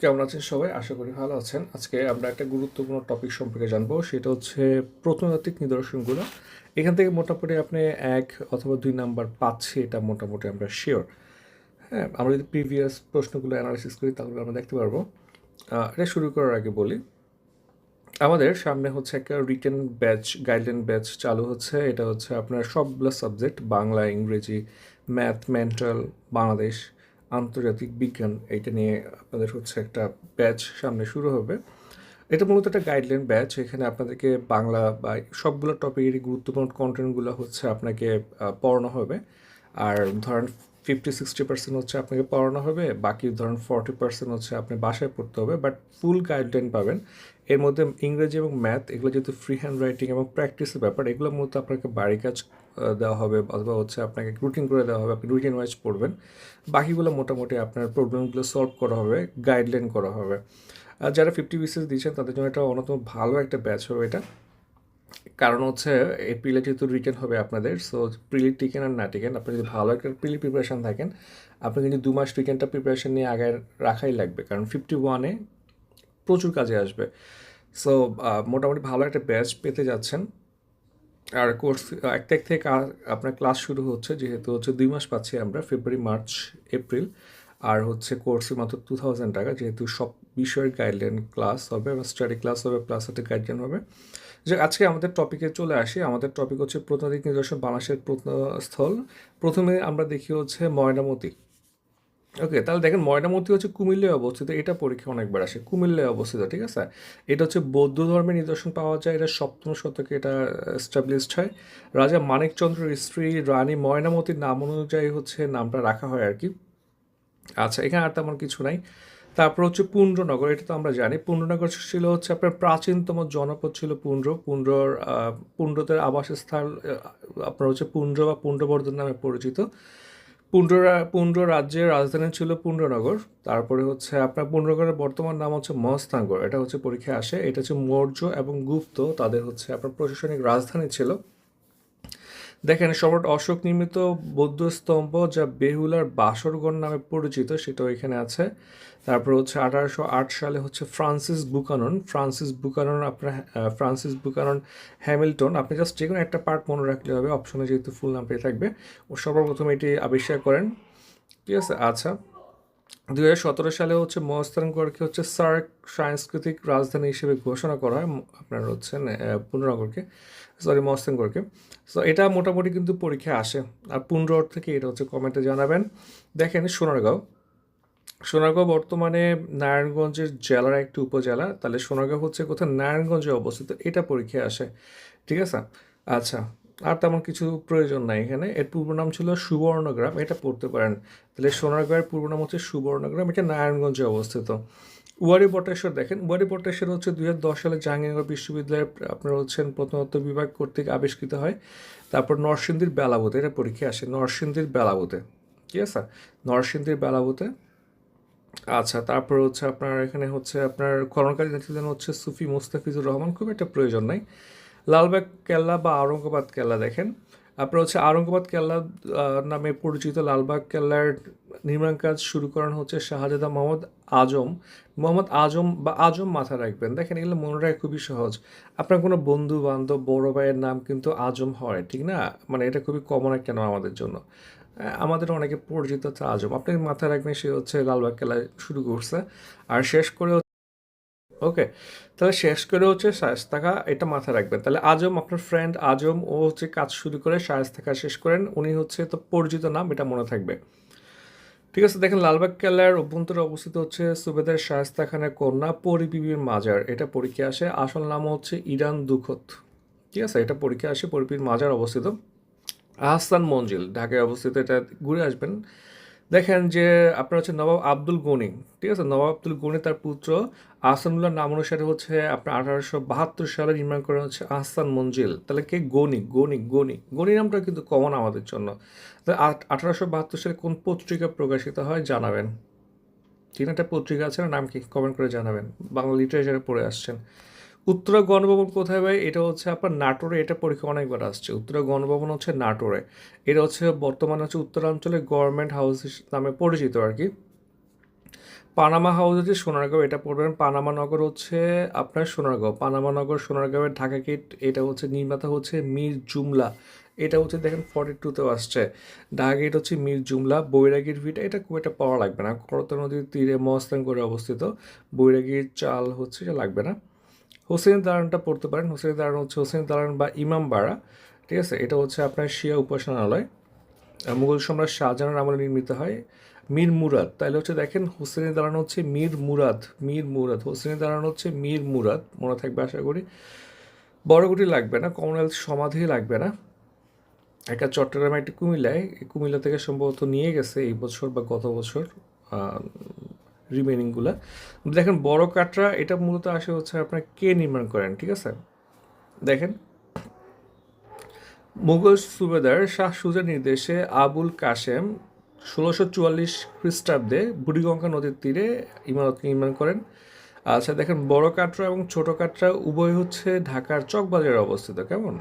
কেমন আছেন সবাই? আশা করি ভালো আছেন। আজকে আমরা একটা গুরুত্বপূর্ণ টপিক সম্পর্কে জানব। সেটা হচ্ছে প্রত্নতাত্ত্বিক নিদর্শনগুলো। এখান থেকে মোটামুটি আপনি এক অথবা দুই নাম্বার পাচ্ছি এটা মোটামুটি আমরা শিওর হ্যাঁ আমরা যদি প্রিভিয়াস প্রশ্নগুলো অ্যানালাইসিস করি, তাহলে আমরা দেখতে পারব। এটা শুরু করার আগে বলি, আমাদের সামনে হচ্ছে একটা রিটেন ব্যাচ গাইডলাইন ব্যাচ চালু হচ্ছে। এটা হচ্ছে আপনার সবগুলো সাবজেক্ট বাংলা, ইংরেজি ম্যাথ মেন্টাল বাংলাদেশ। আন্তর্জাতিক বিজ্ঞান এটা নিয়ে আপনাদের হচ্ছে একটা ব্যাচ সামনে শুরু হবে। এটা মূলত একটা গাইডলাইন ব্যাচ, এখানে আপনাদেরকে বাংলা বা সবগুলো টপিকের গুরুত্বপূর্ণ কন্টেন্টগুলো হচ্ছে আপনাকে পড়ানো হবে। আর ধরেন ফিফটি সিক্সটি পার্সেন্ট হচ্ছে আপনাকে পড়ানো হবে, বাকি ধরেন ফর্টি পার্সেন্ট হচ্ছে আপনি বাসায় পড়তে হবে বাট ফুল গাইডলাইন পাবেন। এর মধ্যে ইংরেজি এবং ম্যাথ এগুলো যেহেতু ফ্রি হ্যান্ড রাইটিং এবং প্র্যাকটিসের ব্যাপার, এগুলো মূলত আপনাকে বাড়ি কাজ দেওয়া হবে, অথবা হচ্ছে আপনাকে রুটিন করে দেওয়া হবে, আপনি রুটিন ওয়াইজ পড়বেন। বাকিগুলো মোটামুটি আপনার প্রবলেমগুলো সলভ করা হবে গাইডলাইন করা হবে। আর যারা ফিফটি বিসিএস দিচ্ছেন, তাদের জন্য এটা অন্যতম ভালো একটা ব্যাচ হবে এটা। কারণ হচ্ছে এপ্রিলে যেহেতু রিটেন হবে আপনাদের সো প্রিলি টিকেন আর না টিকেন আপনি যদি ভালো একটা প্রিলি প্রিপারেশন থাকেন, আপনি কিন্তু দু মাস টিকেনটা প্রিপারেশন নিয়ে আগে রাখাই লাগবে। কারণ ফিফটি ওয়ানে প্রচুর কাজে আসবে। সো মোটামুটি ভালো একটা ব্যাচ পেতে যাচ্ছেন। আর কোর্স এক তারিখ থেকে আপনার ক্লাস শুরু হচ্ছে, যেহেতু হচ্ছে দুই মাস পাচ্ছি আমরা ফেব্রুয়ারি মার্চ এপ্রিল আর হচ্ছে কোর্সে মাত্র টু থাউজেন্ড টাকা, যেহেতু সব বিষয়ের গাইডলাইন ক্লাস হবে বা স্টাডি ক্লাস হবে প্লাস একটা গাইডলাইন হবে। যে আজকে আমাদের টপিকে চলে আসি। আমাদের টপিক হচ্ছে প্রত্নতাত্ত্বিক নিদর্শন, বাংলাদেশের প্রত্নস্থল। প্রথমে আমরা দেখি হচ্ছে ময়নামতি। ওকে, তাহলে দেখেন, ময়নামতি হচ্ছে কুমিল্লায় অবস্থিত। এটা পরীক্ষা অনেকবার আসে, কুমিল্লায় অবস্থিত, ঠিক আছে? এটা হচ্ছে বৌদ্ধ ধর্মের নিদর্শন পাওয়া যায়। এটা সপ্তম শতকে এটা এস্টাবলিশড হয়। রাজা মানিকচন্দ্রের স্ত্রী রানী ময়নামতির নাম অনুযায়ী হচ্ছে নামটা রাখা হয় আর কি। আচ্ছা এখানে আর তেমন কিছু নাই। তারপর হচ্ছে পুণ্ড্রনগর এটা তো আমরা জানি। পুণ্ড্রনগর ছিল হচ্ছে আপনার প্রাচীনতম জনপদ ছিল পুণ্ড্র পুণ্ড্রর আহ, পুণ্ড্রদের আবাসস্থল আপনার হচ্ছে পুণ্ড্র বা পুণ্ড্রবর্ধন নামে পরিচিত। পুণ্ড্র রা- পুণ্ড্র রাজ্যের রাজধানী ছিল পুণ্ড্রনগর তারপরে হচ্ছে আপনার পুণ্ড্রনগরের বর্তমান নাম হচ্ছে মহস্তানগর এটা হচ্ছে পরীক্ষায় আসে। এটা হচ্ছে মৌর্য এবং গুপ্ত। তাদের হচ্ছে আপনার প্রশাসনিক রাজধানী ছিল। দেখেন, সম্রাট অশোক নির্মিত বৌদ্ধ স্তম্ভ যা বেহুলার বাসরগণ নামে পরিচিত, সেটাও এখানে আছে। তারপর হচ্ছে আঠারোশো আট সালে হচ্ছে ফ্রান্সিস বুকানন। ফ্রান্সিস বুকানন আপনার ফ্রান্সিস বুকানন হ্যামিল্টন। আপনি জাস্ট যে কোনো একটা পার্ট মনে রাখলে হবে অপশনে যেহেতু ফুল নাম পেয়ে থাকবে। ও সর্বপ্রথম এটি আবিষ্কার করেন। ঠিক আছে? আচ্ছা। হাজার সতেরো সালে হচ্ছে মহস্তানগড়কে হচ্ছে সার্ক সাংস্কৃতিক রাজধানী হিসেবে ঘোষণা করা হয় আপনার হচ্ছে পুনরনগরকে সরি মহস্তানগড়কে সো এটা মোটামুটি কিন্তু পরীক্ষায় আসে। আর পুনর থেকে এটা হচ্ছে কমেন্টে জানাবেন। দেখেন, সোনারগাঁও। সোনারগাঁও বর্তমানে নারায়ণগঞ্জের জেলার একটি উপজেলা। তাহলে সোনারগাঁও হচ্ছে কোথায়? নারায়ণগঞ্জে অবস্থিত। এটা পরীক্ষায় আসে। ঠিক আছে? আচ্ছা। আর তেমন কিছু প্রয়োজন নাই এখানে। এর পূর্ব নাম ছিল সুবর্ণগ্রাম, এটা পড়তে পারেন। তাহলে সোনারগাঁয়ের পূর্ব নাম হচ্ছে সুবর্ণগ্রাম, এটা নারায়ণগঞ্জে অবস্থিত। উয়ারি বটেশ্বর দেখেন উয়ারি বটেশ্বর হচ্ছে দুই হাজার দশ সালে জাহাঙ্গীরনগর বিশ্ববিদ্যালয়ের আপনার হচ্ছেন প্রত্নতত্ত্ব বিভাগ কর্তৃক আবিষ্কৃত হয়। তারপর নরসিংদীর বেলাবুতে, এটা পরীক্ষায় আসে, নরসিংদীর বেলাবুতে। ঠিক আছে? নরসিংদীর বেলাবুতে। আচ্ছা তারপর হচ্ছে আপনার এখানে হচ্ছে আপনার খননকারী ছিলেন হচ্ছে সুফি মুস্তাফিজুর রহমান, খুব একটা প্রয়োজন নাই। লালবাগ কেল্লা বা আরঙ্গাবাদ কেল্লা দেখেন। আপনার হচ্ছে আরঙ্গাবাদ কেল্লা নামে পরিচিত লালবাগ কেল্লার নির্মাণ কাজ শুরু করেন হচ্ছে শাহজাদা মোহাম্মদ আজম। মোহাম্মদ আজম বা আজম মাথা রাখবেন। দেখেন, এগুলো মনে রাখা খুবই সহজ। আপনার কোনো বন্ধু বান্ধব বড় ভাইয়ের নাম কিন্তু আজম হয়, ঠিক না? মানে এটা খুবই কমন একটা নাম আমাদের জন্য। আমাদের অনেকে পরিচিত হচ্ছে আজম। আপনি মাথায় রাখবেন, সে হচ্ছে লালবাগ কেল্লায় শুরু করছে। আর শেষ করে ওকে তাহলে শেষ করে হচ্ছে শায়েস্তাকা, এটা মাথায় রাখবেন। তাহলে আজম আপনার ফ্রেন্ড আজম, ও হচ্ছে কাজ শুরু করে শায়েস্তাকা শেষ করেন। উনি হচ্ছে তো পরিচিত নাম, এটা মনে থাকবে। ঠিক আছে, দেখেন লালবাগ কেল্লার অভ্যন্তরে অবস্থিত হচ্ছে সুবেদার শায়েস্তা খানের কন্যা পরিবিবির মাজার। এটা পরীক্ষা আসে। আসল নাম হচ্ছে ইরান দুখত। ঠিক আছে, এটা পরীক্ষা আসে পরিবিবির মাজার অবস্থিত। আহসান মঞ্জিল, ঢাকায় অবস্থিত, এটা ঘুরে আসবেন। দেখেন যে আপনার হচ্ছে নবাব আব্দুল গনি, ঠিক আছে? নবাব আব্দুল গনি তার পুত্র আহসানুল্লাহ নাম অনুসারে হচ্ছে আপনার আঠারোশো বাহাত্তর সালে নির্মাণ করা হচ্ছে আহসান মঞ্জিল। তাহলে কে? গনি গনি গনি। গনি নামটা কিন্তু কমন আমাদের জন্য। তাহলে আঠারোশো বাহাত্তর সালে কোন পত্রিকা প্রকাশিত হয় জানাবেন। ঠিক একটা পত্রিকা আছে না, নাম কি? কমেন্ট করে জানাবেন। বাংলা লিটারেচারে পড়ে আসছেন। উত্তরা গণভবন কোথায় ভাই? এটা হচ্ছে আপনার নাটোরে, এটা পরীক্ষা অনেকবার আসছে। উত্তরা গণভবন হচ্ছে নাটোরে। এটা হচ্ছে বর্তমানে হচ্ছে উত্তরাঞ্চলে গভর্নমেন্ট হাউস নামে পরিচিত আর কি। পানামা হাউস হচ্ছে সোনারগাঁও, এটা পড়বেন। পানামা নগর হচ্ছে আপনার সোনারগাঁও। পানামা নগর, সোনারগাঁওয়ের ঢাকা গেট এটা হচ্ছে নির্মাতা হচ্ছে মীর জুমলা। এটা হচ্ছে দেখেন ফর্টি টুতেও আসছে। ঢাকা গেট হচ্ছে মীর জুমলা। বৈরাগীর ভিটা, এটা খুব একটা পাওয়া লাগবে না। করত নদীর তীরে মস্তান করে অবস্থিত। বৈরাগীর চাল হচ্ছে, এটা লাগবে না। হোসেন দালানটা পড়তে পারেন। হোসেন দালান হচ্ছে হোসেন দালান বা ইমাম ইমামবাড়া ঠিক আছে? এটা হচ্ছে আপনার শিয়া উপাসনালয়। মুঘল সম্রাট শাহজাহানের আমলে নির্মিত হয়। মীর মুরাদ, তাহলে হচ্ছে দেখেন হোসেনের দালান হচ্ছে মীর মুরাদ মীর মুরাদ। হোসেনের দালান হচ্ছে মীর মুরাদ, মনে থাকবে আশা করি। বড়গুটি লাগবে না, কমনওয়েলথ সমাধি লাগবে না। একটা চট্টগ্রামে একটি কুমিল্লায় কুমিল্লা থেকে সম্ভবত নিয়ে গেছে এই বছর বা গত বছর রিমেনিংগুলা দেখেন, বড় কাটরা, এটা মূলত আসে হচ্ছে আপনার কে নির্মাণ করেন, ঠিক আছে? দেখেন, মুঘল সুবেদার শাহ সুজার নির্দেশে আবুল কাশেম ষোলোশো চুয়াল্লিশ খ্রিস্টাব্দে বুড়িগঙ্গা নদীর তীরে ইমারত নির্মাণ করেন। আচ্ছা দেখেন, বড় কাটরা এবং ছোট কাটরা উভয় হচ্ছে ঢাকার চকবাজারে অবস্থিত, কেমন?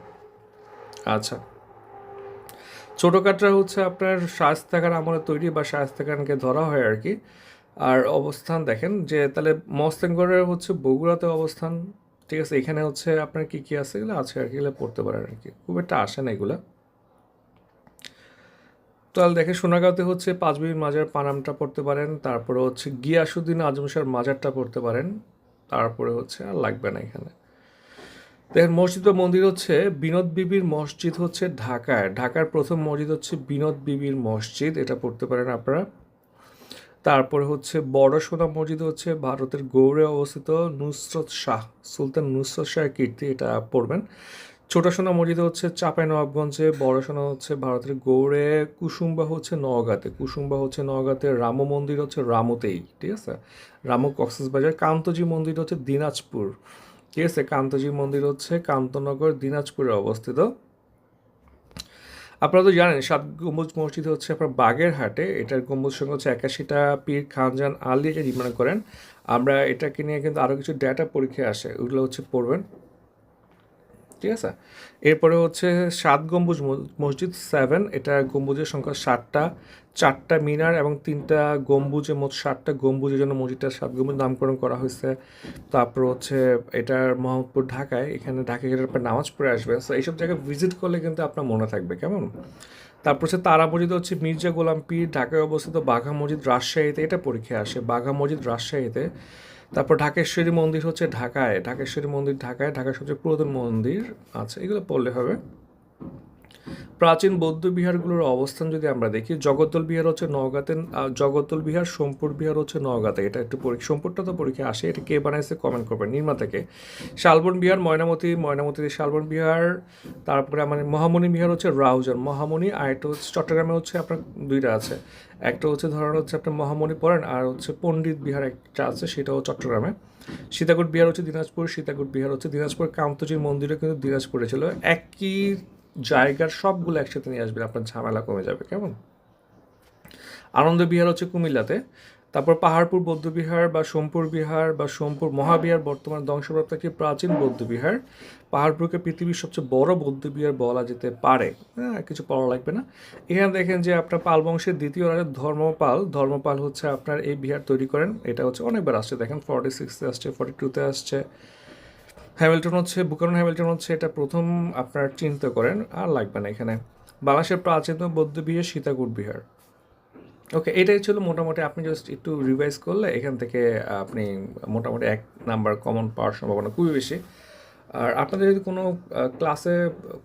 আচ্ছা ছোট কাটরা হচ্ছে আপনার শায়স্তাখান আমলে তৈরি বা শায়স্তা খানকে ধরা হয় আর কি। আর অবস্থান দেখেন যে তাহলে মস্তানগড়ের হচ্ছে বগুড়াতে অবস্থান, ঠিক আছে? এখানে হচ্ছে আপনার কি কি আছে? এগুলো আছে আর কি, এগুলো পড়তে পারেন আর কি। খুব একটা আসে না এগুলা। তাহলে দেখে সোনাগাঁওতে হচ্ছে পাঁচবিবি মাজার পানামটা পড়তে পারেন, তারপরে হচ্ছে গিয়াসুদ্দিন আজম শাহর মাজারটা পড়তে পারেন, তারপরে হচ্ছে আর লাগবে না এখানে। দেখেন মসজিদ বা মন্দির হচ্ছে বিনোদ বিবির মসজিদ হচ্ছে ঢাকায়। ঢাকার প্রথম মসজিদ হচ্ছে বিনোদ বিবির মসজিদ, এটা পড়তে পারেন আপনারা। তারপরে হচ্ছে বড় সোনা মসজিদ হচ্ছে ভারতের গৌড়ে অবস্থিত নুসরত শাহ, সুলতান নুসরত শাহের কীর্তি এটা পড়বেন। ছোট সোনা মসজিদ হচ্ছে চাপাই নবাবগঞ্জে বড় সোনা হচ্ছে ভারতের গৌড়ে, কুসুম্বা হচ্ছে নওগাঁতে, কুসুম্বা হচ্ছে নওগাঁতে, রাম মন্দির হচ্ছে রামতেই, ঠিক আছে? রামু কক্সবাজার, কান্তজি মন্দির হচ্ছে দিনাজপুর, ঠিক আছে? কান্তজি মন্দির হচ্ছে কান্তনগর, দিনাজপুরে অবস্থিত। আপনারা তো জানেন, সাত গম্বুজ মসজিদ হচ্ছে আপনার বাগেরহাটে। এটার গম্বুজ সঙ্গে হচ্ছে একাশিটা পীর খানজান আলী এটা নির্মাণ করেন। আমরা এটাকে নিয়ে কিন্তু আরও কিছু ডেটা পরীক্ষায় আসে, ওগুলো হচ্ছে পড়বেন। ঠিক আছে? এরপরে হচ্ছে সাত গম্বুজ মসজিদ সেভেন এটা গম্বুজের সংখ্যা ষাটটা চারটা মিনার এবং তিনটা গম্বুজে মোট ষাটটা গম্বুজের জন্য মসজিদটা সাত গম্বুজ নামকরণ করা হয়েছে। তারপর হচ্ছে এটার মোহাম্মদপুর ঢাকায়, এখানে ঢাকা গেলে আপনার নামাজ পড়ে আসবেন সো এইসব জায়গায় ভিজিট করলে কিন্তু আপনার মনে থাকবে, কেমন? তারপর হচ্ছে তারা মসজিদ হচ্ছে মির্জা গোলাম পীর, ঢাকায় অবস্থিত বাঘা মসজিদ রাজশাহীতে, এটা পরীক্ষায় আসে, বাঘা মসজিদ রাজশাহীতে। তারপর ঢাকেশ্বরী মন্দির হচ্ছে ঢাকায়, ঢাকেশ্বরী মন্দির ঢাকায় ঢাকার সবচেয়ে পুরাতন মন্দির আছে, এগুলো পড়লে হবে। প্রাচীন বৌদ্ধ বিহারগুলোর অবস্থান যদি আমরা দেখি, জগদ্দল বিহার হচ্ছে নওগাঁতে জগদ্দল বিহার, সোমপুর বিহার হচ্ছে নওগাঁতে। এটা একটু পরীক্ষা, সোমপুরটা তো পরীক্ষা আসে, এটা কে বানাইছে কমেন্ট করবেন নির্মাতাকে শালবন বিহার, ময়নামতি ময়নামতি শালবন বিহার, তারপরে আমার মহামণি বিহার হচ্ছে রাউজান মহামণি, আর একটা হচ্ছে চট্টগ্রামে হচ্ছে আপনার দুইটা আছে। একটা হচ্ছে ধরেন হচ্ছে আপনার মহামণি পড়েন, আর হচ্ছে পণ্ডিত বিহার একটা আছে, সেটাও চট্টগ্রামে। সীতাকুট বিহার হচ্ছে দিনাজপুর, সীতাকুট বিহার হচ্ছে দিনাজপুর, কান্তজির মন্দিরও কিন্তু দিনাজপুরে ছিল। একই জায়গার সবগুলো একসাথে নিয়ে আসবেন, আপনার ঝামেলা কমে যাবে, কেমন? আনন্দ বিহার হচ্ছে কুমিল্লাতে, তারপর পাহাড়পুর বৌদ্ধবিহার বা সোমপুর বিহার বা সোমপুর মহাবিহার, বর্তমান ধ্বংসপ্রাপ্ত একটি প্রাচীন বৌদ্ধবিহার পাহাড়পুরকে পৃথিবীর সবচেয়ে বড় বৌদ্ধবিহার বলা যেতে পারে। হ্যাঁ কিছু পড়া লাগবে না। এখানে দেখেন যে আপনার পাল বংশের দ্বিতীয় রাজা ধর্মপাল ধর্মপাল হচ্ছে আপনার এই বিহার তৈরি করেন। এটা হচ্ছে অনেকবার আসছে, দেখেন ফর্টি সিক্সে আসছে ফর্টি টুতে আসছে। হ্যামিল্টন হচ্ছে, বুকারন হ্যামিল্টন হচ্ছে, এটা প্রথম আপনার চিন্তা করেন, আর লাগবে না এখানে। বাংলাদেশের প্রাচীনতম বৌদ্ধ বিহার সীতাকুট বিহার। ওকে এটাই ছিল মোটামুটি, আপনি জাস্ট একটু রিভাইজ করলে এখান থেকে আপনি মোটামুটি এক নাম্বার কমন পাওয়ার সম্ভাবনা খুবই বেশি। আর আপনাদের যদি কোনো ক্লাসে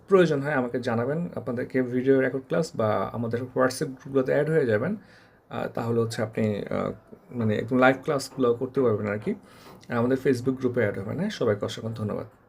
প্রয়োজন হয়, আমাকে জানাবেন। আপনাদেরকে ভিডিও রেকর্ড ক্লাস বা আমাদের হোয়াটসঅ্যাপ গ্রুপগুলোতে অ্যাড হয়ে যাবেন। তাহলে হচ্ছে আপনি মানে একদম লাইভ ক্লাসগুলো করতে পারবেন আর কি। আর আমাদের ফেসবুক গ্রুপে অ্যাড হবে না সবাইকে অসংখ্য ধন্যবাদ।